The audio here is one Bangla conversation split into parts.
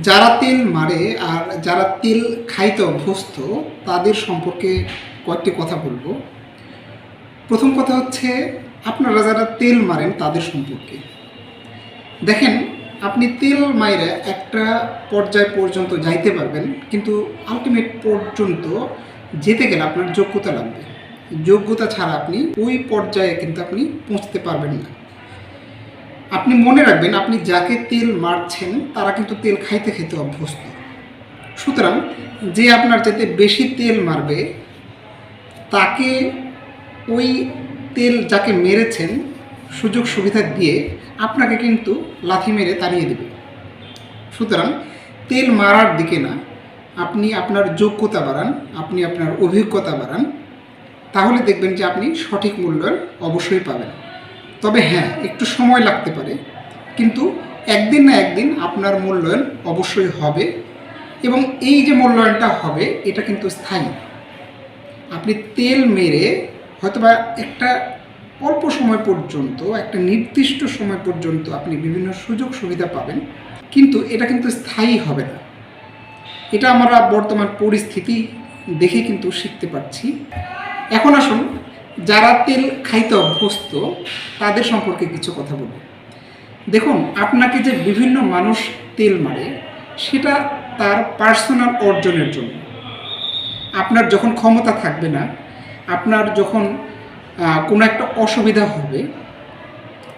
যারা তেল মারে আর যারা তেল খাইতে অভ্যস্ত তাদের সম্পর্কে কয়েকটি কথা বলব। প্রথম কথা হচ্ছে, আপনারা যারা তেল মারেন তাদের সম্পর্কে। দেখেন, আপনি তেল মাইরে একটা পর্যায় পর্যন্ত যাইতে পারবেন, কিন্তু আলটিমেট পর্যন্ত যেতে গেলে আপনার যোগ্যতা লাগবে। যোগ্যতা ছাড়া আপনি ওই পর্যায়ে কিন্তু আপনি পৌঁছতে পারবেন না। আপনি মনে রাখবেন, আপনি যাকে তেল মারছেন, তারা কিন্তু তেল খাইতে খেতে অভ্যস্ত। সুতরাং যে আপনার যাতে বেশি তেল মারবে, তাকে ওই তেল যাকে মেরেছেন, সুযোগ সুবিধা দিয়ে আপনাকে কিন্তু লাথি মেরে তাড়িয়ে দেবে। সুতরাং তেল মারার দিকে না, আপনি আপনার যোগ্যতা বাড়ান, আপনি আপনার অভিজ্ঞতা বাড়ান, তাহলে দেখবেন যে আপনি সঠিক মূল্যায়ন অবশ্যই পাবেন। তবে হ্যাঁ একটু সময় লাগতে পারে। কিন্তু একদিন না একদিন আপনার মূল্যায়ন অবশ্যই হবে এবং এই যে মূল্যায়নটা হবে, এটা কিন্তু স্থায়ী। আপনি তেল মেরে হয়তোবা একটা অল্প সময় পর্যন্ত, একটা নির্দিষ্ট সময় পর্যন্ত আপনি বিভিন্ন সুযোগ সুবিধা পাবেন, কিন্তু এটা কিন্তু স্থায়ী হবে না। এটা আমরা বর্তমান পরিস্থিতি দেখে কিন্তু শিখতে পারছি। এখন আসুন যারা তেল খাইতে অভ্যস্ত, তাদের সম্পর্কে কিছু কথা বলব দেখুন, আপনাকে যে বিভিন্ন মানুষ তেল মারে, সেটা তার পার্সোনাল অর্জনের জন্য। আপনার যখন ক্ষমতা থাকবে না, আপনার যখন কোনো একটা অসুবিধা হবে,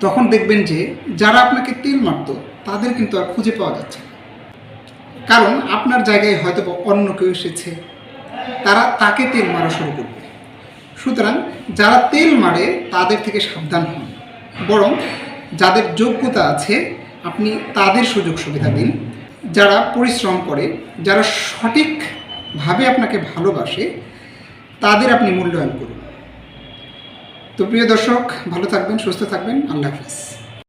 তখন দেখবেন যে যারা আপনাকে তেল মারত, তাদের কিন্তু আর খুঁজে পাওয়া যাচ্ছে না। কারণ আপনার জায়গায় হয়তো অন্য কেউ এসেছে, তারা তাকে তেল মারা শুরু করবে। সুতরাং যারা তেল মারে, তাদের থেকে সাবধান হন। বরং যাদের যোগ্যতা আছে, আপনি তাদের সুযোগ সুবিধা দিন। যারা পরিশ্রম করে, যারা সঠিকভাবে আপনাকে ভালোবাসে, তাদের আপনি মূল্যায়ন করুন। তো প্রিয় দর্শক, ভালো থাকবেন, সুস্থ থাকবেন। আল্লাহ হাফিজ।